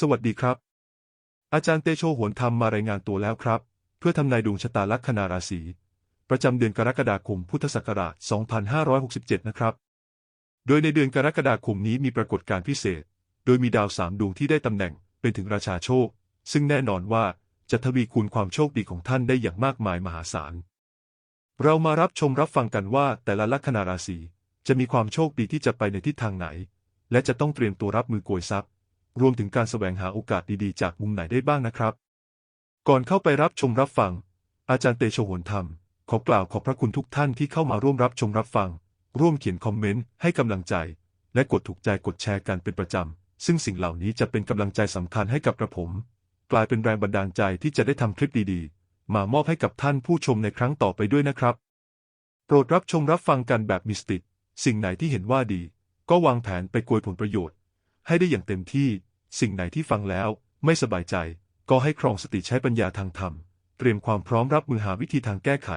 สวัสดีครับ อาจารย์เตโชโหนธรรมมารายงานตัวแล้วครับ เพื่อทำนายดวงชะตาลัคนาราศี ประจำเดือนกรกฎาคมพุทธศักราช 2567 นะครับ โดยในเดือนกรกฎาคมนี้มีปรากฏการณ์พิเศษ โดยมีดาวสามดวงที่ได้ตำแหน่งเป็นถึงราชาโชค ซึ่งแน่นอนว่าจะทวีคูณความโชคดีของท่านได้อย่างมากมายมหาศาล เรามารับชมรับฟังกันว่าแต่ละลัคนาราศีจะมีความโชคดีที่จะไปในทิศทางไหน และจะต้องเตรียมตัวรับมือโกยทรัพย์ รวมถึงการแสวงหาโอกาสดีๆ จากมุมไหนได้บ้างนะครับ ก่อนเข้าไปรับชมรับฟัง อาจารย์เตโชโหนธรรม ขอกล่าวขอบพระคุณทุกท่านที่เข้ามาร่วมรับชมรับฟัง ร่วมเขียนคอมเมนต์ให้กำลังใจ และกดถูกใจกดแชร์กันเป็นประจำ ซึ่งสิ่งเหล่านี้จะเป็นกำลังใจสำคัญให้กับกระผม กลายเป็นแรงบันดาลใจที่จะได้ทำคลิปดีๆ มามอบให้กับท่านผู้ชมในครั้งต่อไปด้วยนะครับ โปรดรับชมรับฟังกันแบบมิสติกสิ่งไหนที่เห็นว่าดี ก็วางแผนไปโกยผลประโยชน์ ให้ได้อย่างเต็มที่ สิ่งไหนที่ฟังแล้วไม่สบายใจ ก็ให้ครองสติใช้ปัญญาทางธรรม เตรียมความพร้อมรับมือหาวิธีทางแก้ไข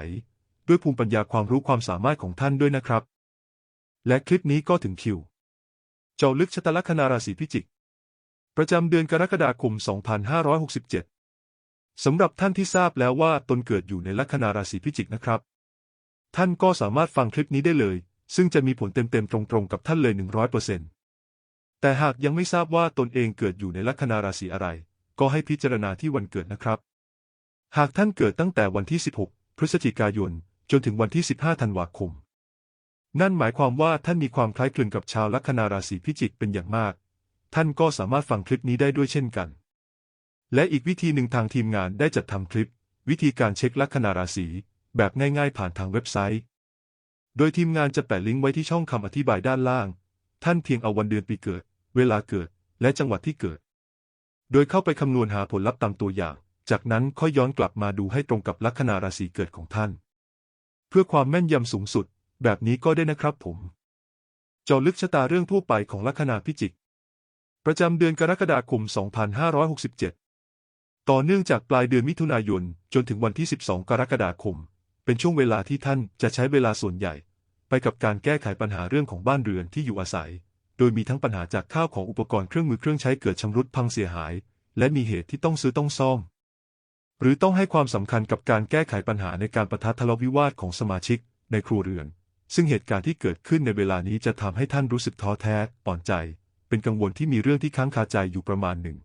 ด้วยภูมิปัญญาความรู้ความสามารถของท่านด้วยนะครับ และคลิปนี้ก็ถึงคิว เจาะลึกชะตาลัคนาราศีพิจิก ประจำเดือนกรกฎาคม 2567 สำหรับท่านที่ทราบแล้วว่าตนเกิดอยู่ในลัคนาราศีพิจิกนะครับ ท่านก็สามารถฟังคลิปนี้ได้เลย ซึ่งจะมีผลเต็มๆตรงๆกับท่านเลย 100% แต่หากยังไม่ทราบว่าตนเองเกิดอยู่ในลัคนาราศีอะไร ก็ให้พิจารณาที่วันเกิดนะครับ หากท่านเกิดตั้งแต่วันที่ 16 พฤศจิกายน จนถึงวันที่ 15 ธันวาคม นั่นหมายความว่าท่านมีความคล้ายคลึงกับชาวลัคนาราศีพิจิกเป็นอย่างมาก ท่านก็สามารถฟังคลิปนี้ได้ด้วยเช่นกัน และอีกวิธีหนึ่งทางทีมงานได้จัดทำคลิป วิธีการเช็คลัคนาราศีแบบง่าย ๆ ผ่านทางเว็บไซต์ โดยทีมงานจะแปะลิงก์ไว้ที่ช่องคำอธิบายด้านล่าง ท่านเพียงเอาวันเดือนปีเกิด เวลาเกิด และจังหวัดที่เกิด โดยเข้าไปคำนวณหาผลลัพธ์ตามตัวอย่าง จากนั้นค่อยย้อนกลับมาดูให้ตรงกับลัคนาราศีเกิดของท่าน เพื่อความแม่นยำสูงสุด แบบนี้ก็ได้นะครับผม เจาะลึกชะตาเรื่องทั่วไปของลัคนาพิจิก ประจำเดือนกรกฎาคม 2567 ต่อเนื่องจากปลายเดือนมิถุนายนจนถึงวันที่ 12 กรกฎาคม เป็นช่วงเวลาที่ท่านจะใช้เวลาส่วนใหญ่ กับการแก้ไขปัญหาเรื่องของบ้านเรือนที่อยู่อาศัย โดยมีทั้งปัญหาจากข้าวของอุปกรณ์เครื่องมือเครื่องใช้เกิดชำรุดพังเสียหาย และมีเหตุที่ต้องซื้อต้องซ่อม หรือต้องให้ความสำคัญกับการแก้ไขปัญหาในการประทะทะเลาะวิวาทของสมาชิก ในครัวเรือน ซึ่งเหตุการณ์ที่เกิดขึ้นในเวลานี้จะทำให้ท่านรู้สึกท้อแท้ อ่อนใจ เป็นกังวลที่มีเรื่องที่ค้างคาใจอยู่ประมาณหนึ่ง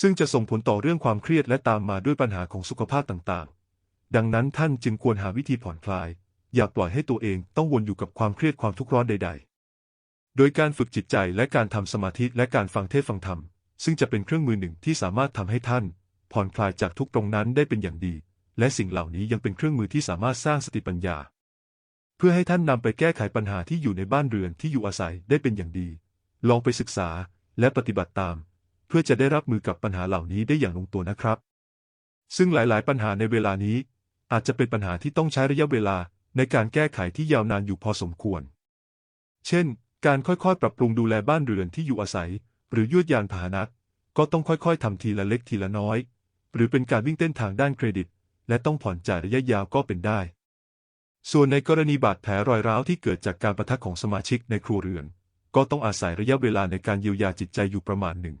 ซึ่งจะส่งผลต่อเรื่องความเครียดและตามมาด้วยปัญหาของสุขภาพต่างๆ ดังนั้นท่านจึงควรหาวิธีผ่อนคลาย อย่าปล่อยให้ตัวเองต้องวนอยู่กับความเครียดความทุกข์ร้อนใด ๆ โดยการฝึกจิตใจและการทำสมาธิและการฟังเทศฟังธรรม ซึ่งจะเป็นเครื่องมือหนึ่งที่สามารถทำให้ท่าน ผ่อนคลายจากทุกตรงนั้นได้เป็นอย่างดี และสิ่งเหล่านี้ยังเป็นเครื่องมือที่สามารถสร้างสติปัญญา เพื่อให้ท่านนำไปแก้ไขปัญหาที่อยู่ในบ้านเรือนที่อยู่อาศัยได้เป็นอย่างดี ลองไปศึกษาและปฏิบัติตาม เพื่อจะได้รับมือกับปัญหาเหล่านี้ได้อย่างลงตัวนะครับ ซึ่งหลาย ๆ ปัญหาในเวลานี้ อาจจะเป็นปัญหาที่ต้องใช้ระยะเวลา ในการแก้ไขที่ยาวนานอยู่พอสมควร เช่น การค่อยๆ ปรับปรุงดูแลบ้านเรือนที่อยู่อาศัย หรือยวดยานพาหนะก็ต้องค่อยๆทำทีละเล็กทีละน้อย หรือเป็นการวิ่งเต้นทางด้านเครดิต และต้องผ่อนจ่ายระยะยาวก็เป็นได้ ส่วนในกรณีบาดแผลรอยร้าวที่เกิดจากการประทะของสมาชิกในครัวเรือน ก็ต้องอาศัยระยะเวลาในการเยียวยาจิตใจอยู่ประมาณหนึ่ง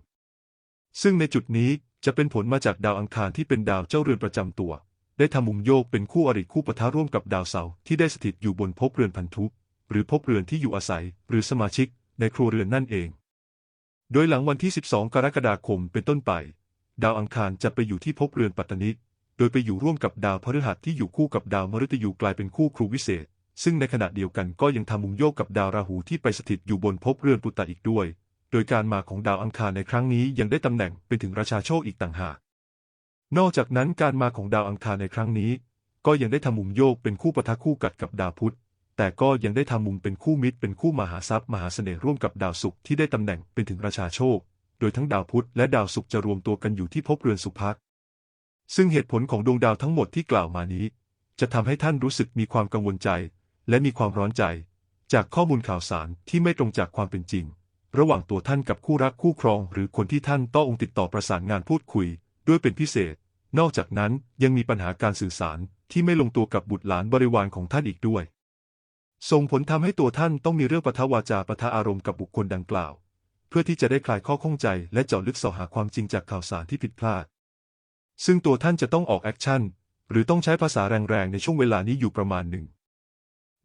ซึ่งในจุดนี้จะเป็นผลมาจากดาวอังคารที่เป็นดาวเจ้าเรือนประจำตัว ได้ทำมุมโยกเป็นคู่อริคู่ปะทะร่วมกับดาวเสาร์ที่ได้สถิตอยู่บนภพเรือนพันธุหรือภพเรือนที่อยู่อาศัย หรือสมาชิกในครัวเรือนนั่นเอง โดยหลังวันที่ 12 กรกฎาคมเป็นต้นไป ดาวอังคารจะไปอยู่ที่ภพเรือนปัตตนิโดยไปอยู่ร่วมกับดาวพฤหัสที่อยู่คู่กับดาวมฤตยูกลายเป็นคู่ครูวิเศษ ซึ่งในขณะเดียวกันก็ยังทำมุมโยกกับดาวราหูที่ไปสถิตอยู่บนภพเรือนปุตตะอีกด้วย โดยการมาของดาวอังคารในครั้งนี้ยังได้ตำแหน่งเป็นถึงราชาโชคอีกต่างหาก นอกจากนั้นการมาของดาวอังคารในครั้งนี้ ก็ยังได้ทำมุมโยกเป็นคู่ปะทะคู่กัดกับดาวพุธ แต่ก็ยังได้ทำมุมเป็นคู่มิตรเป็นคู่มหาทรัพย์มหาเสน่ห์ร่วมกับดาวศุกร์ที่ได้ตำแหน่งเป็นถึงราชาโชค โดยทั้งดาวพุธและดาวศุกร์จะรวมตัวกันอยู่ที่ภพเรือนสุภะซึ่งเหตุผลของดวงดาวทั้งหมดที่กล่าวมานี้ จะทำให้ท่านรู้สึกมีความกังวลใจ และมีความร้อนใจ จากข้อมูลข่าวสารที่ไม่ตรงจากความเป็นจริง ระหว่างตัวท่านกับคู่รักคู่ครอง หรือคนที่ท่านต้องติดต่อประสานงานพูดคุย ด้วยเป็นพิเศษ นอกจากนั้นยังมีปัญหาการสื่อสารที่ไม่ลงตัวกับบุตรหลานบริวารของท่านอีกด้วย ส่งผลทำให้ตัวท่านต้องมีเรื่องปะทะวาจาปะทะอารมณ์กับบุคคลดังกล่าว เพื่อที่จะได้คลายข้อข้องใจและเจาะลึกเสาะหาความจริงจากข่าวสารที่ผิดพลาด ซึ่งตัวท่านจะต้องออกแอคชั่นหรือต้องใช้ภาษาแรงๆในช่วงเวลานี้อยู่ประมาณหนึ่ง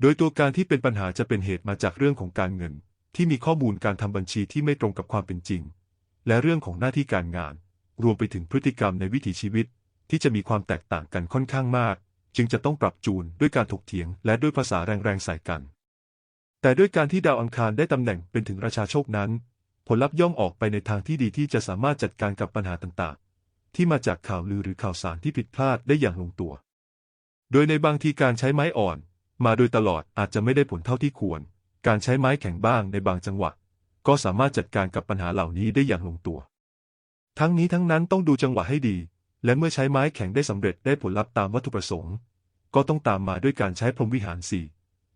โดยตัวการที่เป็นปัญหาจะเป็นเหตุมาจากเรื่องของการเงิน ที่มีข้อมูลการทำบัญชีที่ไม่ตรงกับความเป็นจริง และเรื่องของหน้าที่การงาน รวมไปถึงพฤติกรรมในวิถีชีวิต ที่จะมีความแตกต่างกันค่อนข้างมาก จึงจะต้องปรับจูนด้วยการถกเถียงและด้วยภาษาแรงๆใส่กัน แต่ด้วยการที่ดาวอังคารได้ตำแหน่งเป็นถึงราชาโชคนั้น ผลลัพธ์ย่อมออกไปในทางที่ดีที่จะสามารถจัดการกับปัญหาต่างๆ ที่มาจากข่าวลือหรือข่าวสารที่ผิดพลาดได้อย่างลงตัว โดยในบางทีการใช้ไม้อ่อน มาโดยตลอดอาจจะไม่ได้ผลเท่าที่ควร การใช้ไม้แข็งบ้างในบางจังหวะก็สามารถจัดการกับปัญหาเหล่านี้ได้อย่างลงตัว ทั้งนี้ทั้งนั้นต้องดูจังหวะให้ดี และเมื่อใช้ไม้แข็งได้สำเร็จได้ผลลัพธ์ตามวัตถุประสงค์ ก็ต้องตามมาด้วยการใช้พรหมวิหารสี่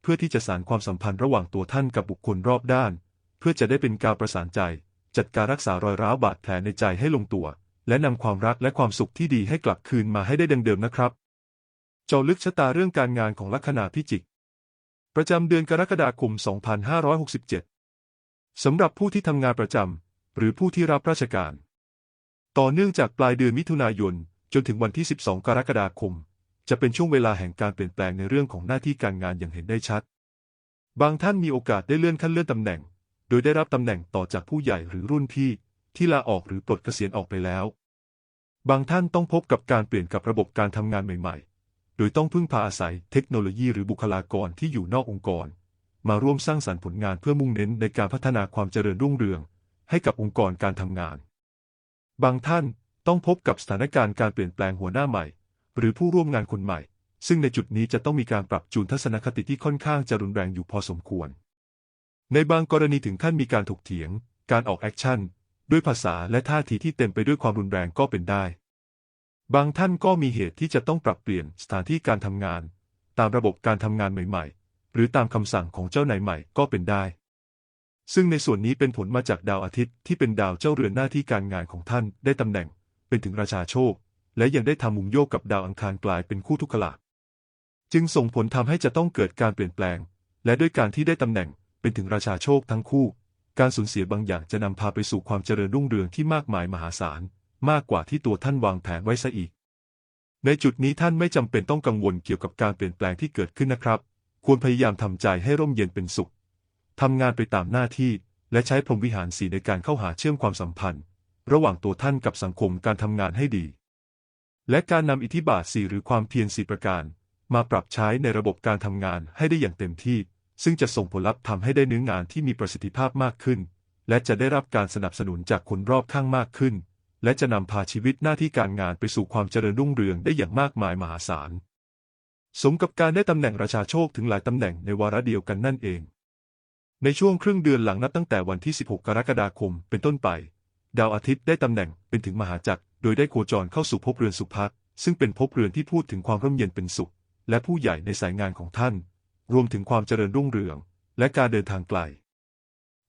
เพื่อที่จะสานความสัมพันธ์ระหว่างตัวท่านกับบุคคลรอบด้าน เพื่อจะได้เป็นการประสานใจ จัดการรักษารอยร้าวบาดแผลในใจให้ลงตัว และนำความรักและความสุขที่ดีให้กลับคืนมาให้ได้ดังเดิมนะครับ เจาะลึกชะตาเรื่องการงานของลัคนาพิจิก ประจำเดือนกรกฎาคม 2567สำหรับผู้ที่ทำงานประจำหรือผู้ที่รับราชการ ต่อเนื่องจากปลายเดือนมิถุนายน จนถึงวันที่ 12 กรกฎาคม จะเป็นช่วงเวลาแห่งการเปลี่ยนแปลงในเรื่องของหน้าที่การงานอย่างเห็นได้ชัด บางท่านมีโอกาสได้เลื่อนขั้นเลื่อนตำแหน่ง โดยได้รับตำแหน่งต่อจากผู้ใหญ่หรือรุ่นพี่ ที่ลาออกหรือปลดเกษียณออกไปแล้ว บางท่านต้องพบกับการเปลี่ยนกับระบบการทำงานใหม่ ๆ โดยต้องพึ่งพาอาศัยเทคโนโลยีหรือบุคลากรที่อยู่นอกองค์กร มาร่วมสร้างสรรค์ผลงานเพื่อมุ่งเน้นในการพัฒนาความเจริญรุ่งเรือง ให้กับองค์กรการทำงาน บางท่านต้องพบกับสถานการณ์การเปลี่ยนแปลงหัวหน้าใหม่ หรือผู้ร่วมงานคนใหม่ ซึ่งในจุดนี้จะต้องมีการปรับจูนทัศนคติที่ค่อนข้างจะรุนแรงอยู่พอสมควร ในบางกรณีถึงขั้นมีการถกเถียง การออกแอคชั่น ด้วยภาษาและท่าทีที่เต็มไปด้วยความรุนแรงก็เป็นได้ บางท่านก็มีเหตุที่จะต้องปรับเปลี่ยนสถานที่การทำงาน ตามระบบการทำงานใหม่ ๆ หรือตามคำสั่งของเจ้านายใหม่ก็เป็นได้ ซึ่งในส่วนนี้เป็นผลมาจากดาวอาทิตย์ที่เป็นดาวเจ้าเรือนหน้าที่การงานของท่านได้ตำแหน่ง เป็นถึงราชาโชค และยังได้ทำมุมโยกกับดาวอังคารกลายเป็นคู่ทุกขลาภจึงส่งผลทำให้จะต้องเกิดการเปลี่ยนแปลง และด้วยการที่ได้ตำแหน่งเป็นถึงราชาโชคทั้งคู่ การสูญเสียบางอย่างจะนำพาไปสู่ความเจริญรุ่งเรืองที่มากมายมหาศาล มากกว่าที่ตัวท่านวางแผนไว้ซะอีก ในจุดนี้ท่านไม่จำเป็นต้องกังวลเกี่ยวกับการเปลี่ยนแปลงที่เกิดขึ้นนะครับ ควรพยายามทำใจให้ร่มเย็นเป็นสุข ทำงานไปตามหน้าที่ และใช้พรหมวิหารสีในการเข้าหาเชื่อมความสัมพันธ์ ระหว่างตัวท่านกับสังคมการทำงานให้ดี และการนำอิทธิบาทสีหรือความเพียรสีประการ มาปรับใช้ในระบบการทำงานให้ได้อย่างเต็มที่ ซึ่งจะส่งผลลัพธ์ทำให้ได้เนื้องานที่มีประสิทธิภาพมากขึ้น และจะได้รับการสนับสนุนจากคนรอบข้างมากขึ้น และจะนำพาชีวิตหน้าที่การงานไปสู่ความเจริญรุ่งเรืองได้อย่างมากมายมหาศาลสมกับการได้ตำแหน่งราชาโชคถึงหลายตำแหน่งในวาระเดียวกันนั่นเอง ในช่วงครึ่งเดือนหลังนับตั้งแต่วันที่ 16 กรกฎาคมเป็นต้นไป ดาวอาทิตย์ได้ตำแหน่งเป็นถึงมหาจักร โดยได้โคจรเข้าสู่ภพเรือนสุภะซึ่งเป็นภพเรือนที่พูดถึงความร่มเย็นเป็นสุข และผู้ใหญ่ในสายงานของท่าน รวมถึงความเจริญรุ่งเรือง และการเดินทางไกล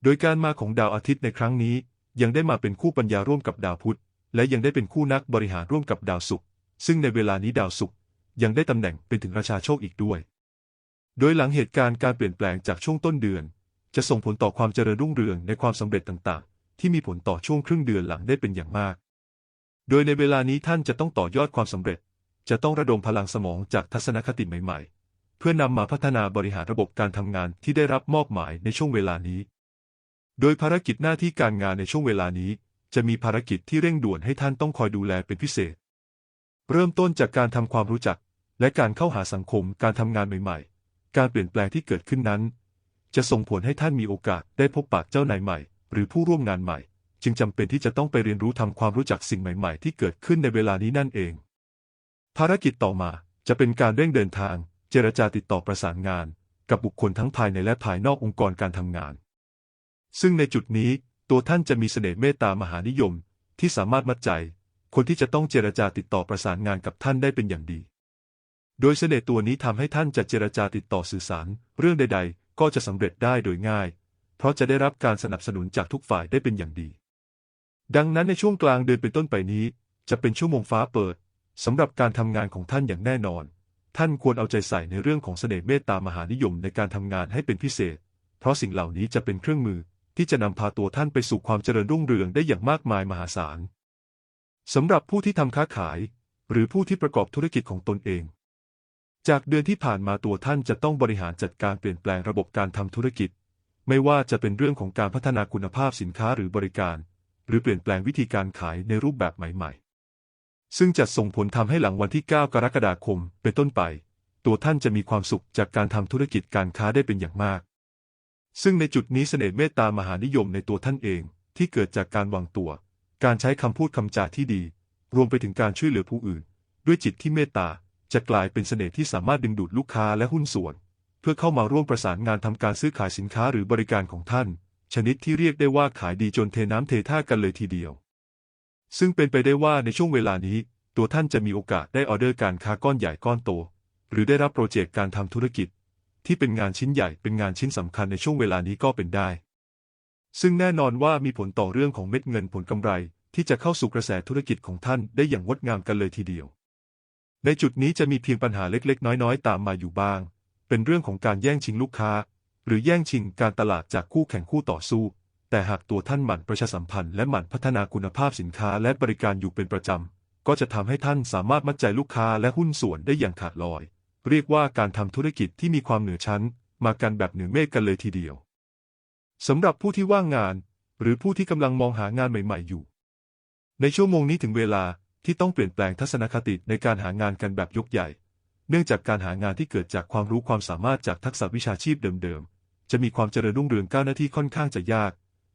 โดยการมาของดาวอาทิตย์ในครั้งนี้ ยังได้มาเป็นคู่ปัญญาร่วมกับดาวพุธ และยังได้เป็นคู่นักบริหารร่วมกับดาวศุกร์ซึ่งในเวลานี้ดาวศุกร์ยังได้ตำแหน่งเป็นถึงราชาโชคอีกด้วย โดยหลังเหตุการณ์การเปลี่ยนแปลงจากช่วงต้นเดือน จะส่งผลต่อความเจริญรุ่งเรืองในความสำเร็จต่างๆ ที่มีผลต่อช่วงครึ่งเดือนหลังได้เป็นอย่างมาก โดยในเวลานี้ท่านจะต้องต่อยอดความสำเร็จ จะต้องระดมพลังสมองจากทัศนคติใหม่ๆ เพื่อนำมาพัฒนาบริหารระบบการทำงานที่ได้รับมอบหมายในช่วงเวลานี้ โดยภารกิจหน้าที่การงานในช่วงเวลานี้ จะมีภารกิจที่เร่งด่วนให้ท่านต้องคอยดูแลเป็นพิเศษ เริ่มต้นจากการทำความรู้จัก และการเข้าหาสังคมการทำงานใหม่ ๆ การเปลี่ยนแปลงที่เกิดขึ้นนั้น จะส่งผลให้ท่านมีโอกาสได้พบปะเจ้านายใหม่ หรือผู้ร่วมงานใหม่ จึงจำเป็นที่จะต้องไปเรียนรู้ทำความรู้จักสิ่งใหม่ ๆ ที่เกิดขึ้นในเวลานี้นั่นเอง ภารกิจต่อมาจะเป็นการเร่งเดินทาง เจรจาติดต่อประสานงาน กับบุคคลทั้งภายในและภายนอกองค์กรการทำงาน ซึ่งในจุดนี้ตัวท่านจะมีเสน่ห์เมตตามหานิยม ที่สามารถมัดใจ คนที่จะต้องเจรจาติดต่อประสานงานกับท่านได้เป็นอย่างดี โดยเสน่ห์ตัวนี้ทำให้ท่านจะเจรจาติดต่อสื่อสาร เรื่องใด ๆ ก็จะสำเร็จได้โดยง่าย เพราะจะได้รับการสนับสนุนจากทุกฝ่ายได้เป็นอย่างดี ดังนั้นในช่วงกลางเดือนเป็นต้นไปนี้ จะเป็นชั่วโมงฟ้าเปิดสำหรับการทำงานของท่านอย่างแน่นอน ท่านควรเอาใจใส่ในเรื่องของเสน่ห์เมตตามหานิยมในการทำงานให้เป็นพิเศษ เพราะสิ่งเหล่านี้จะเป็นเครื่องมือที่จะนำพาตัวท่านไปสู่ความเจริญรุ่งเรืองได้อย่างมากมายมหาศาลสำหรับผู้ที่ทำค้าขาย หรือผู้ที่ประกอบธุรกิจของตนเอง จากเดือนที่ผ่านมาตัวท่านจะต้องบริหารจัดการเปลี่ยนแปลงระบบการทำธุรกิจ ไม่ว่าจะเป็นเรื่องของการพัฒนาคุณภาพสินค้าหรือบริการ หรือเปลี่ยนแปลงวิธีการขายในรูปแบบใหม่ ๆ ซึ่งจะส่งผลทำให้หลังวันที่ 9 กรกฎาคม เป็นต้นไป ตัวท่านจะมีความสุขจากการทำธุรกิจการค้าได้เป็นอย่างมาก ซึ่งในจุดนี้เสน่ห์เมตตามหานิยมในตัวท่านเองที่เกิดจากการวางตัว การใช้คำพูดคำจาที่ดี รวมไปถึงการช่วยเหลือผู้อื่น ด้วยจิตที่เมตตา จะกลายเป็นเสน่ห์ที่สามารถดึงดูดลูกค้าและหุ้นส่วน เพื่อเข้ามาร่วมประสานงานทำการซื้อขายสินค้าหรือบริการของท่าน ชนิดที่เรียกได้ว่าขายดีจนเทน้ำเทท่ากันเลยทีเดียว ซึ่งเป็นไปได้ว่าในช่วงเวลานี้ ตัวท่านจะมีโอกาสได้ออเดอร์การค้าก้อนใหญ่ก้อนโต หรือได้รับโปรเจกต์การทำธุรกิจ ที่เป็นงานชิ้นใหญ่เป็นงานชิ้นสำคัญในช่วงเวลานี้ก็เป็นได้ ซึ่งแน่นอนว่ามีผลต่อเรื่องของเม็ดเงินผลกำไร ที่จะเข้าสู่กระแสธุรกิจของท่านได้อย่างงดงามกันเลยทีเดียว ในจุดนี้จะมีเพียงปัญหาเล็ก ๆ น้อยๆ ตามมาอยู่บ้าง เป็นเรื่องของการแย่งชิงลูกค้า หรือแย่งชิงการตลาดจากคู่แข่งคู่ต่อสู้ แต่หากตัวท่านหมั่นประชาสัมพันธ์และหมั่นพัฒนาคุณภาพสินค้าและบริการอยู่เป็นประจำ ก็จะทำให้ท่านสามารถมัดใจลูกค้าและหุ้นส่วนได้อย่างขาดลอย เรียกว่าการทำธุรกิจที่มีความเหนือชั้น มากันแบบเหนือเมฆกันเลยทีเดียวสำหรับผู้ที่ว่างงาน หรือผู้ที่กำลังมองหางานใหม่ ๆ อยู่ ในชั่วโมงนี้ถึงเวลา ที่ต้องเปลี่ยนแปลงทัศนคติในการหางานกันแบบยกใหญ่ เนื่องจากการหางานที่เกิดจากความรู้ความสามารถจากทักษะวิชาชีพเดิมๆ จะมีความเจริญรุ่งเรืองก้าวหน้าที่ค่อนข้างจะยาก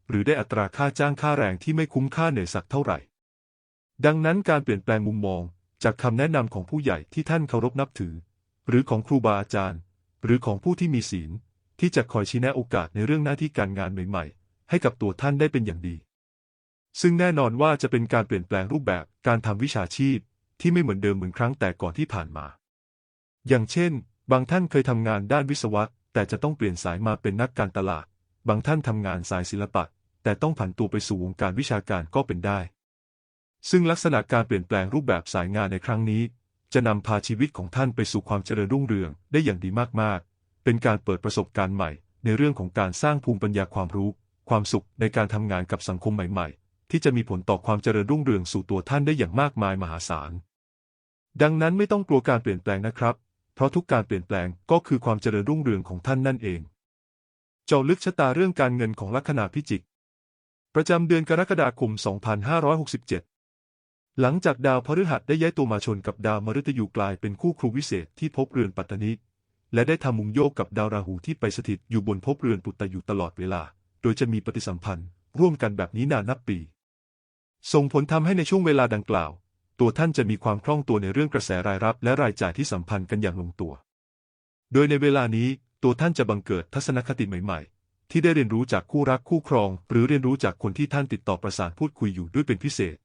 หรือได้อัตราค่าจ้างค่าแรงที่ไม่คุ้มค่าเหนื่อยสักเท่าไหร่ ดังนั้นการเปลี่ยนแปลงมุมมอง จากคำแนะนำของผู้ใหญ่ที่ท่านเคารพนับถือ หรือของครูบาอาจารย์ หรือของผู้ที่มีศีล ที่จะคอยชี้แนะโอกาสในเรื่องหน้าที่การงานใหม่ ๆ ให้กับตัวท่านได้เป็นอย่างดี ซึ่งแน่นอนว่าจะเป็นการเปลี่ยนแปลงรูปแบบการทำวิชาชีพ ที่ไม่เหมือนเดิมเหมือนครั้งแต่ก่อนที่ผ่านมา อย่างเช่น บางท่านเคยทำงานด้านวิศวะ แต่จะต้องเปลี่ยนสายมาเป็นนักการตลาด บางท่านทำงานสายศิลปะ แต่ต้องผันตัวไปสู่วงการวิชาการก็เป็นได้ ซึ่งลักษณะการเปลี่ยนแปลงรูปแบบสายงานในครั้งนี้ จะนำพาชีวิตของท่านไปสู่ความเจริญรุ่งเรืองได้อย่างดีมากๆ เป็นการเปิดประสบการณ์ใหม่ ในเรื่องของการสร้างภูมิปัญญาความรู้ ความสุขในการทำงานกับสังคมใหม่ ๆ ที่จะมีผลต่อความเจริญรุ่งเรืองสู่ตัวท่านได้อย่างมากมายมหาศาล ดังนั้นไม่ต้องกลัวการเปลี่ยนแปลงนะครับ เพราะทุกการเปลี่ยนแปลงก็คือความเจริญรุ่งเรืองของท่านนั่นเอง เจาะลึกชะตาเรื่องการเงินของลัคนาพิจิก ประจำเดือนกรกฎาคม 2567 หลังจากดาวพฤหัสได้ย้ายตัวมาชนกับดาวมฤตยูกลายเป็นคู่ครูวิเศษที่พบเรือนปัตตนิและได้ทำมุงโยกกับดาวราหูที่ไปสถิตอยู่บนภพเรือนปุตตะอยู่ตลอดเวลา โดยจะมีปฏิสัมพันธ์ ร่วมกันแบบนี้นานนับปี ส่งผลทำให้ในช่วงเวลาดังกล่าว ตัวท่านจะมีความคล่องตัวในเรื่องกระแสรายรับ และรายจ่ายที่สัมพันธ์กันอย่างลงตัว โดยในเวลานี้ตัวท่านจะบังเกิดทัศนคติใหม่ๆ ที่ได้เรียนรู้จากคู่รักคู่ครอง หรือเรียนรู้จากคนที่ท่านติดต่อประสานพูดคุยอยู่ด้วยเป็นพิเศษ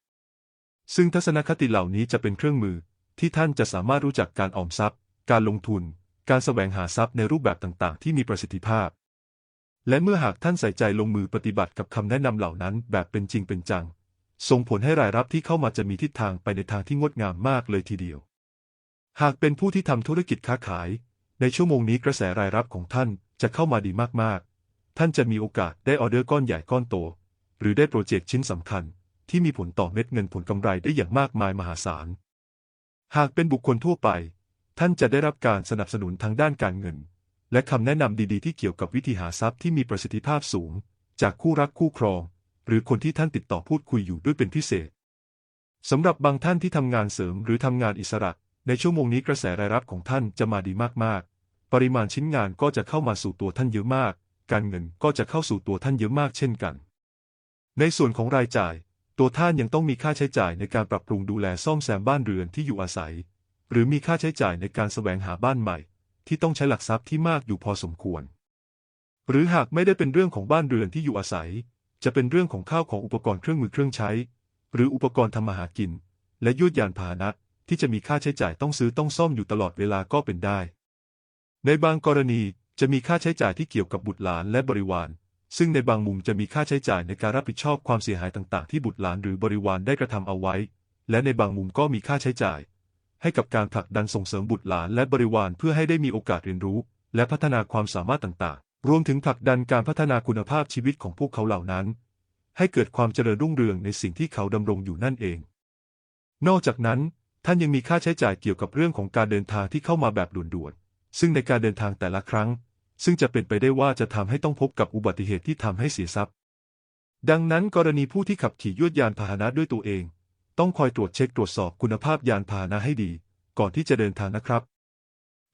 ซึ่งทัศนคติเหล่านี้จะเป็นเครื่องมือ ที่ท่านจะสามารถรู้จักการออมทรัพย์ การลงทุน การแสวงหาทรัพย์ในรูปแบบต่างๆ ที่มีประสิทธิภาพ และเมื่อหากท่านใส่ใจลงมือปฏิบัติกับคำแนะนำเหล่านั้น แบบเป็นจริงเป็นจัง ส่งผลให้รายรับที่เข้ามาจะมีทิศทางไปในทางที่งดงามมากเลยทีเดียว หากเป็นผู้ที่ทำธุรกิจค้าขาย ในชั่วโมงนี้กระแสรายรับของท่านจะเข้ามาดีมากๆ ท่านจะมีโอกาสได้ออเดอร์ก้อนใหญ่ก้อนโต หรือได้โปรเจกต์ชิ้นสำคัญ ที่มีผลต่อเม็ดเงินผลกำไรได้อย่างมากมายมหาศาล หากเป็นบุคคลทั่วไป ท่านจะได้รับการสนับสนุนทางด้านการเงิน และคำแนะนำดีๆ ที่เกี่ยวกับวิธีหาทรัพย์ที่มีประสิทธิภาพสูง จากคู่รักคู่ครอง หรือคนที่ท่านติดต่อพูดคุยอยู่ด้วยเป็นพิเศษสำหรับบางท่านที่ทำงานเสริมหรือทำงานอิสระ ในชั่วโมงนี้กระแสรายรับของท่านจะมาดีมากๆ ปริมาณชิ้นงานก็จะเข้ามาสู่ตัวท่านเยอะมาก การเงินก็จะเข้าสู่ตัวท่านเยอะมากเช่นกัน ในส่วนของรายจ่าย ตัวท่านยังต้องมีค่าใช้จ่ายในการปรับปรุงดูแลซ่อมแซมบ้านเรือนที่อยู่อาศัย หรือมีค่าใช้จ่ายในการแสวงหาบ้านใหม่ ที่ต้องใช้หลักทรัพย์ที่มากอยู่พอสมควร หรือหากไม่ได้เป็นเรื่องของบ้านเรือนที่อยู่อาศัย จะเป็นเรื่องของข้าวของอุปกรณ์เครื่องมือเครื่องใช้ หรืออุปกรณ์ทำมาหากิน และยวดยานพาหนะที่จะมีค่าใช้จ่ายต้องซื้อต้องซ่อมอยู่ตลอดเวลาก็เป็นได้ ในบางกรณีจะมีค่าใช้จ่ายที่เกี่ยวกับบุตรหลานและบริวาร ซึ่งในบางมุมจะมีค่าใช้จ่ายในการรับผิดชอบความเสียหายต่างๆ ที่บุตรหลานหรือบริวารได้กระทำเอาไว้ และในบางมุมก็มีค่าใช้จ่าย ให้กับการผลักดันส่งเสริมบุตรหลานและบริวารเพื่อให้ได้มีโอกาสเรียนรู้ และพัฒนาความสามารถต่าง รวมถึงผลักดันการพัฒนาคุณภาพชีวิตของพวกเขาเหล่านั้น ให้เกิดความเจริญรุ่งเรืองในสิ่งที่เขาดำรงอยู่นั่นเอง นอกจากนั้น ท่านยังมีค่าใช้จ่ายเกี่ยวกับเรื่องของการเดินทางที่เข้ามาแบบด่วนๆ ซึ่งในการเดินทางแต่ละครั้ง ซึ่งจะเป็นไปได้ว่าจะทำให้ต้องพบกับอุบัติเหตุที่ทำให้เสียทรัพย์ ดังนั้นกรณีผู้ที่ขับขี่ยวดยานพาหนะด้วยตัวเอง ต้องคอยตรวจเช็คตรวจสอบคุณภาพยานพาหนะให้ดี ก่อนที่จะเดินทางนะครับ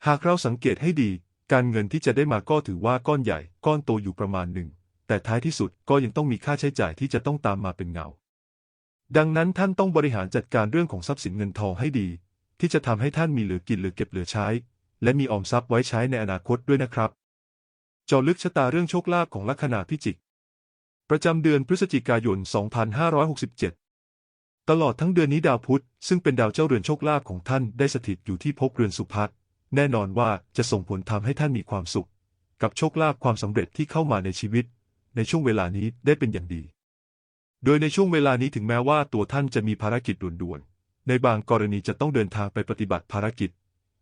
หากเราสังเกตให้ดี การเงินที่จะได้มาก็ถือว่าก้อนใหญ่ ก้อนโตอยู่ประมาณหนึ่ง แต่ท้ายที่สุดก็ยังต้องมีค่าใช้จ่ายที่จะต้องตามมาเป็นเงา ดังนั้นท่านต้องบริหารจัดการเรื่องของทรัพย์สินเงินทองให้ดี ที่จะทำให้ท่านมีเหลือกินเหลือเก็บเหลือใช้ และมีออมทรัพย์ไว้ใช้ในอนาคตด้วยนะครับเจาะลึกชะตาเรื่องโชคลาภของลัคนาพิจิก ประจำเดือนพฤศจิกายน 2567 ตลอดทั้งเดือนนี้ดาวพุธซึ่งเป็นดาวเจ้าเรือนโชคลาภของท่านได้สถิตอยู่ที่ภพเรือนสุภัท แน่นอนว่าจะส่งผลทำให้ท่านมีความสุข กับโชคลาภความสำเร็จที่เข้ามาในชีวิต ในช่วงเวลานี้ได้เป็นอย่างดี โดยในช่วงเวลานี้ถึงแม้ว่าตัวท่านจะมีภารกิจด่วนๆ ในบางกรณีจะต้องเดินทางไปปฏิบัติภารกิจ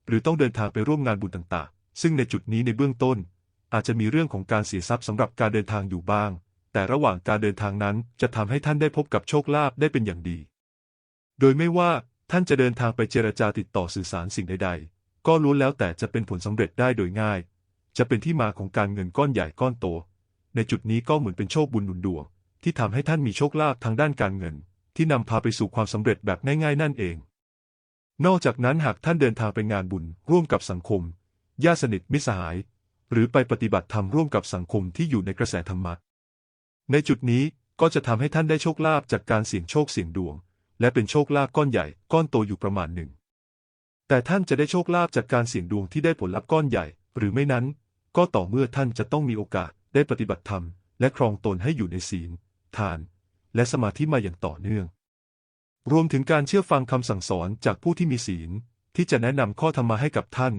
หรือต้องเดินทางไปร่วมงานบุญต่างๆ ซึ่งในจุดนี้ในเบื้องต้น อาจจะมีเรื่องของการเสียทรัพย์สำหรับการเดินทางอยู่บ้าง แต่ระหว่างการเดินทางนั้นจะทำให้ท่านได้พบกับโชคลาภได้เป็นอย่างดี โดยไม่ว่าท่านจะเดินทางไปเจรจาติดต่อสื่อสารสิ่งใดๆ ก็ล้วนแล้วแต่จะเป็นผลสำเร็จได้โดยง่าย จะเป็นที่มาของการเงินก้อนใหญ่ก้อนโต ในจุดนี้ก็เหมือนเป็นโชคบุญหนุนดวง ที่ทำให้ท่านมีโชคลาภทางด้านการเงิน ที่นำพาไปสู่ความสำเร็จแบบง่ายๆ นั่นเอง นอกจากนั้นหากท่านเดินทางไปงานบุญ ร่วมกับสังคมญาติสนิทมิสหาย หรือไปปฏิบัติธรรมร่วมกับสังคมที่อยู่ในกระแสธรรมะ ในจุดนี้ก็จะทำให้ท่านได้โชคลาภจากการเสี่ยงโชคเสี่ยงดวง และเป็นโชคลาภก้อนใหญ่ก้อนโตอยู่ประมาณหนึ่ง แต่ท่านจะได้โชคลาภจากการเสี่ยงดวงที่ได้ผลลัพธ์ก้อนใหญ่ หรือไม่นั้น ก็ต่อเมื่อท่านจะต้องมีโอกาสได้ปฏิบัติธรรม และครองตนให้อยู่ในศีล ทาน และสมาธิมาอย่างต่อเนื่อง รวมถึงการเชื่อฟังคำสั่งสอนจากผู้ที่มีศีล ที่จะแนะนำข้อธรรมะให้กับท่าน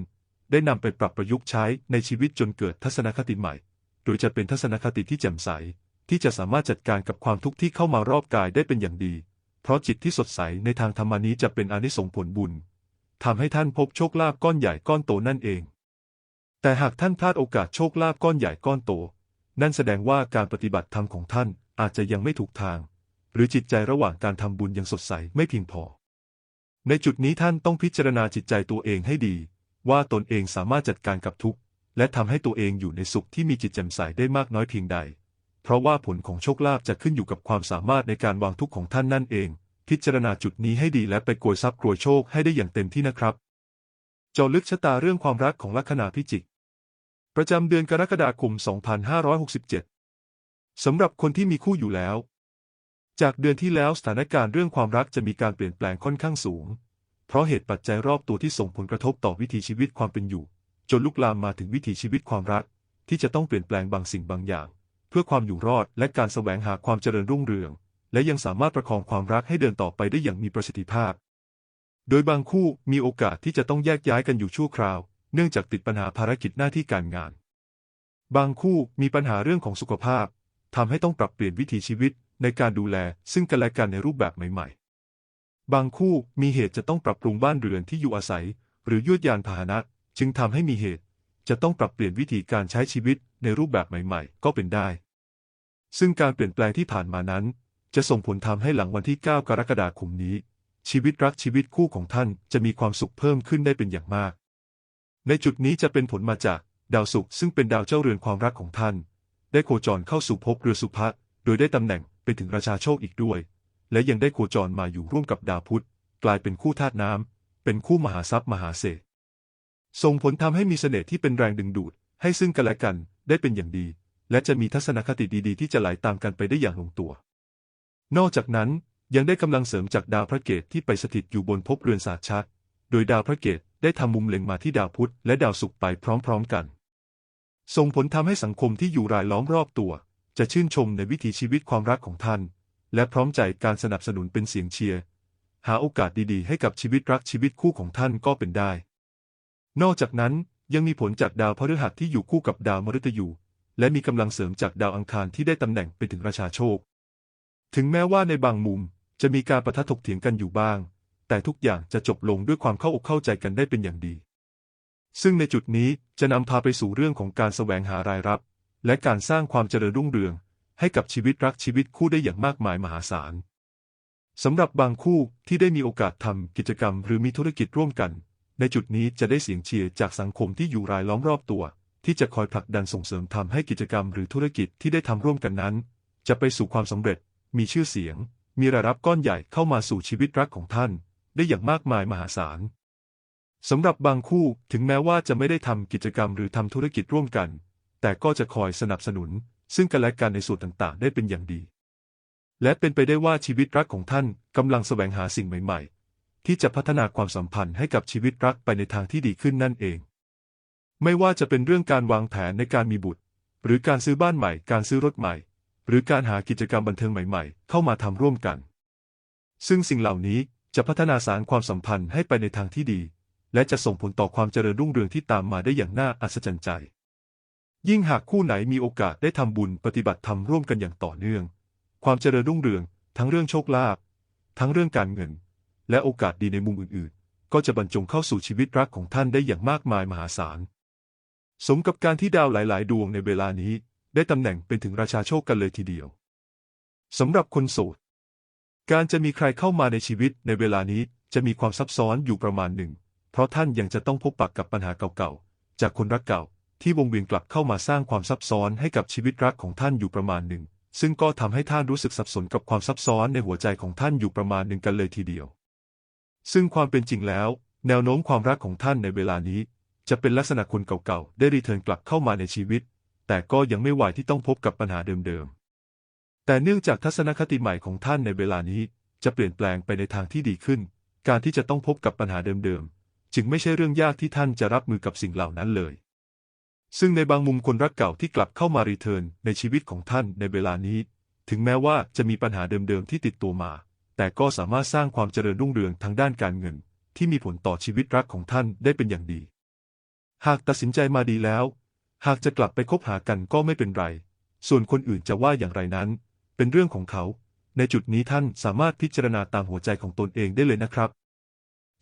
ได้นำไปปรับประยุกต์ใช้ในชีวิตจนเกิดทัศนคติใหม่หรือจะเป็นทัศนคติที่แจ่มใส ที่จะสามารถจัดการกับความทุกข์ที่เข้ามารอบกายได้เป็นอย่างดี เพราะจิตที่สดใสในทางธรรมานี้จะเป็นอนิสงผลบุญ ทำให้ท่านพบโชคลาภก้อนใหญ่ก้อนโตนั่นเอง แต่หากท่านพลาดโอกาสโชคลาภก้อนใหญ่ก้อนโต นั่นแสดงว่าการปฏิบัติธรรมของท่านอาจจะยังไม่ถูกทาง หรือจิตใจระหว่างการทำบุญยังสดใสไม่เพียงพอ ในจุดนี้ท่านต้องพิจารณาจิตใจตัวเองให้ดี ว่าตนเองสามารถจัดการกับทุกข์และทำให้ตัวเองอยู่ในสุขที่มีจิตแจ่มใสได้มากน้อยเพียงใด เพราะว่าผลของโชคลาภจะขึ้นอยู่กับความสามารถในการวางทุกข์ของท่านนั่นเอง พิจารณาจุดนี้ให้ดีและไปโกยทรัพย์กรวยโชคให้ได้อย่างเต็มที่นะครับ เจาะลึกชะตาเรื่องความรักของลัคนาพิจิก ประจำเดือนกรกฎาคม 2567 สำหรับคนที่มีคู่อยู่แล้ว จากเดือนที่แล้วสถานการณ์เรื่องความรักจะมีการเปลี่ยนแปลงค่อนข้างสูง เพราะเหตุปัจจัยรอบตัวที่ส่งผลกระทบต่อวิถีชีวิตความเป็นอยู่ จนลุกลามมาถึงวิถีชีวิตความรัก ที่จะต้องเปลี่ยนแปลงบางสิ่งบางอย่าง เพื่อความอยู่รอดและการแสวงหาความเจริญรุ่งเรือง และยังสามารถประคองความรักให้เดินต่อไปได้อย่างมีประสิทธิภาพ โดยบางคู่มีโอกาสที่จะต้องแยกย้ายกันอยู่ชั่วคราว เนื่องจากติดปัญหาภารกิจหน้าที่การงาน บางคู่มีปัญหาเรื่องของสุขภาพทำให้ต้องปรับเปลี่ยนวิถีชีวิตในการดูแลซึ่งกันและกันในรูปแบบใหม่ ๆ บางคู่มีเหตุจะต้องปรับปรุงบ้านเรือนที่อยู่อาศัย หรือยวดยานพาหนะ จึงทำให้มีเหตุ จะต้องปรับเปลี่ยนวิธีการใช้ชีวิตในรูปแบบใหม่ ๆ ก็เป็นได้ ซึ่งการเปลี่ยนแปลงที่ผ่านมานั้น จะส่งผลทำให้หลังวันที่ 9 กรกฎาคมนี้ ชีวิตรักชีวิตคู่ของท่านจะมีความสุขเพิ่มขึ้นได้เป็นอย่างมาก ในจุดนี้จะเป็นผลมาจากดาวศุกร์ซึ่งเป็นดาวเจ้าเรือนความรักของท่าน ได้โคจรเข้าสู่ภพเรือสุภะโดยได้ตำแหน่งเป็นถึงราชาโชคอีกด้วย และยังได้โคจรมาอยู่ร่วมกับดาวพุธกลายเป็นคู่ธาตุน้ำเป็นคู่มหาทรัพย์มหาเศษส่งผลทำให้มีเสน่ห์ที่เป็นแรงดึงดูด ให้ซึ่งกันและกันได้เป็นอย่างดี และจะมีทัศนคติดีๆ ที่จะไหลาตามกันไปได้อย่างลงตัว นอกจากนั้นยังได้กำลังเสริมจากดาวพระเกตที่ไปสถิตอยู่บนภพเรือนศาสตร์ชัด โดยดาวพระเกตได้ทำมุมเล็งมาที่ดาวพุธและดาวศุกร์ไปพร้อมๆกัน ส่งผลทำให้สังคมที่อยู่รายล้อมรอบตัว จะชื่นชมในวิถีชีวิตความรักของท่าน และพร้อมใจการสนับสนุนเป็นเสียงเชียร์ หาโอกาสดีๆ ให้กับชีวิตรักชีวิตคู่ของท่านก็เป็นได้ นอกจากนั้นยังมีผลจากดาวพฤหัสที่อยู่คู่กับดาวมฤตยู และมีกำลังเสริมจากดาวอังคารที่ได้ตำแหน่งเป็นถึงราชาโชค ถึงแม้ว่าในบางมุมจะมีการประทะถกเถียงกันอยู่บ้าง แต่ทุกอย่างจะจบลงด้วยความเข้าอกเข้าใจกันได้เป็นอย่างดี ซึ่งในจุดนี้จะนำพาไปสู่เรื่องของการแสวงหารายรับ และการสร้างความเจริญรุ่งเรือง ให้กับชีวิตรักชีวิตคู่ได้อย่างมากมายมหาศาลสำหรับบางคู่ที่ได้มีโอกาสทำกิจกรรมหรือมีธุรกิจร่วมกัน ในจุดนี้จะได้เสียงเชียร์จากสังคมที่อยู่รายล้อมรอบตัว ที่จะคอยผลักดันส่งเสริมทำให้กิจกรรมหรือธุรกิจที่ได้ทำร่วมกันนั้น จะไปสู่ความสำเร็จ มีชื่อเสียง มีรายรับก้อนใหญ่เข้ามาสู่ชีวิตรักของท่าน ได้อย่างมากมายมหาศาลสำหรับบางคู่ถึงแม้ว่าจะไม่ได้ทำกิจกรรมหรือทำธุรกิจร่วมกัน แต่ก็จะคอยสนับสนุน ซึ่งกันและกันในส่วนต่างๆ ได้เป็นอย่างดี และเป็นไปได้ว่าชีวิตรักของท่านกำลังแสวงหาสิ่งใหม่ๆ ที่จะพัฒนาความสัมพันธ์ให้กับชีวิตรักไปในทางที่ดีขึ้นนั่นเอง ไม่ว่าจะเป็นเรื่องการวางแผนในการมีบุตร หรือการซื้อบ้านใหม่ การซื้อรถใหม่ หรือการหากิจกรรมบันเทิงใหม่ๆ เข้ามาทำร่วมกัน ซึ่งสิ่งเหล่านี้จะพัฒนาสารความสัมพันธ์ให้ไปในทางที่ดี และจะส่งผลต่อความเจริญรุ่งเรืองที่ตามมาได้อย่างน่าอัศจรรย์ใจ ยิ่งหากคู่ไหนมีโอกาสได้ทำบุญปฏิบัติธรรมร่วมกันอย่างต่อเนื่อง ความเจริญรุ่งเรือง ทั้งเรื่องโชคลาภทั้งเรื่องการเงิน และโอกาสดีในมุมอื่นๆ ก็จะบรรจงเข้าสู่ชีวิตรักของท่านได้อย่างมากมายมหาศาล สมกับการที่ดาวหลาย ๆ ดวงในเวลานี้ ได้ตำแหน่งเป็นถึงราชาโชคกันเลยทีเดียวสำหรับคนโสด การจะมีใครเข้ามาในชีวิตในเวลานี้จะมีความซับซ้อนอยู่ประมาณหนึ่ง เพราะท่านยังจะต้องพบปะกกับปัญหาเก่าๆ จากคนรักเก่าที่วงเวียนกลับเข้ามาสร้างความซับซ้อนให้กับชีวิตรักของท่านอยู่ประมาณหนึ่ง ซึ่งก็ทำให้ท่านรู้สึกสับสนกับความซับซ้อนในหัวใจของท่านอยู่ประมาณหนึ่งกันเลยทีเดียว ซึ่งความเป็นจริงแล้ว แนวโน้มความรักของท่านในเวลานี้ จะเป็นลักษณะคนเก่าๆ ได้รีเทิร์นกลับเข้ามาในชีวิต แต่ก็ยังไม่ไหวที่ต้องพบกับปัญหาเดิมๆ แต่เนื่องจากทัศนคติใหม่ของท่านในเวลานี้จะเปลี่ยนแปลงไปในทางที่ดีขึ้น การที่จะต้องพบกับปัญหาเดิมๆ จึงไม่ใช่เรื่องยากที่ท่านจะรับมือกับสิ่งเหล่านั้นเลย ซึ่งในบางมุมคนรักเก่าที่กลับเข้ามารีเทิร์นในชีวิตของท่านในเวลานี้ ถึงแม้ว่าจะมีปัญหาเดิมๆ ที่ติดตัวมา แต่ก็สามารถสร้างความเจริญรุ่งเรืองทางด้านการเงิน ที่มีผลต่อชีวิตรักของท่านได้เป็นอย่างดี หากตัดสินใจมาดีแล้ว หากจะกลับไปคบหากันก็ไม่เป็นไร ส่วนคนอื่นจะว่าอย่างไรนั้น เป็นเรื่องของเขา ในจุดนี้ท่านสามารถพิจารณาตามหัวใจของตนเองได้เลยนะครับ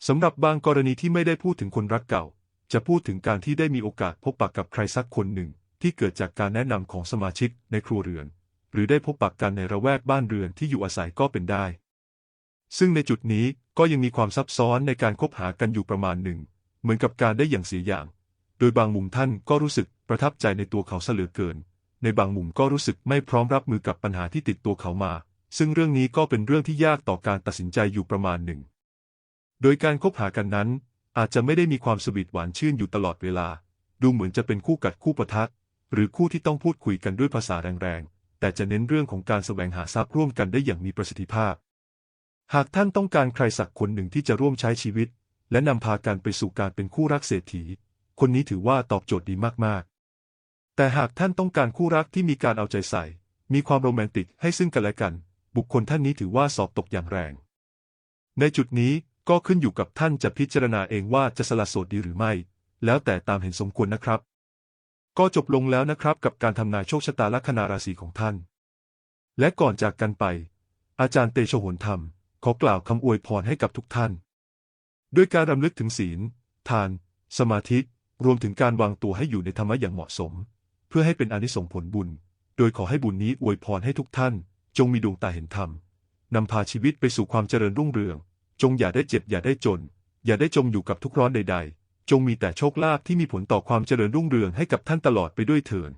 สำหรับบางกรณีที่ไม่ได้พูดถึงคนรักเก่า จะพูดถึงการที่ได้มีโอกาสพบปะกับใครสักคนหนึ่ง ที่เกิดจากการแนะนำของสมาชิกในครัวเรือน หรือได้พบปะกันในระแวกบ้านเรือนที่อยู่อาศัยก็เป็นได้ ซึ่งในจุดนี้ก็ยังมีความซับซ้อนในการคบหากันอยู่ประมาณหนึ่ง เหมือนกับการได้อย่างเสียอย่าง โดยบางมุมท่านก็รู้สึกประทับใจในตัวเขาเสลือเกิน ในบางมุมก็รู้สึกไม่พร้อมรับมือกับปัญหาที่ติดตัวเขามา ซึ่งเรื่องนี้ก็เป็นเรื่องที่ยากต่อการตัดสินใจอยู่ประมาณหนึ่ง โดยการคบหากันนั้น อาจจะไม่ได้มีความสวีทหวานชื่นอยู่ตลอดเวลา ดูเหมือนจะเป็นคู่กัดคู่ประทะหรือคู่ที่ต้องพูดคุยกันด้วยภาษาแรงๆ แต่จะเน้นเรื่องของการแสวงหาทรัพย์ร่วมกันได้อย่างมีประสิทธิภาพ หากท่านต้องการใครสักคนหนึ่งที่จะร่วมใช้ชีวิต และนำพากันไปสู่การเป็นคู่รักเศรษฐี คนนี้ถือว่าตอบโจทย์ดีมากๆ แต่หากท่านต้องการคู่รักที่มีการเอาใจใส่ มีความโรแมนติกให้ซึ่งกันและกัน บุคคลท่านนี้ถือว่าสอบตกอย่างแรง ในจุดนี้ก็ขึ้นอยู่กับท่านจะพิจารณาเองว่าจะสละโสดดีหรือไม่ แล้วแต่ตามเห็นสมควรนะครับ ก็จบลงแล้วนะครับกับการทำนายโชคชะตาลัคนาราศีของท่าน และก่อนจากกันไป อาจารย์เตโชโหนธรรม ขอกล่าวคำอวยพรให้กับทุกท่าน ด้วยการรำลึกถึงศีล ทาน สมาธิ รวมถึงการวางตัวให้อยู่ในธรรมะอย่างเหมาะสม เพื่อให้เป็นอนิสงผลบุญ โดยขอให้บุญนี้อวยพรให้ทุกท่าน จงมีดวงตาเห็นธรรมนำพาชีวิตไปสู่ความเจริญรุ่งเรือง จงอย่าได้เจ็บอย่าได้จน อย่าได้จมอยู่กับทุกข์ร้อนใด ๆ จงมีแต่โชคลาภที่มีผลต่อความเจริญรุ่งเรืองให้กับท่านตลอดไปด้วยเถิด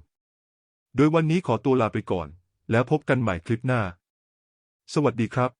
โดยวันนี้ขอตัวลาไปก่อน แล้วพบกันใหม่คลิปหน้า สวัสดีครับ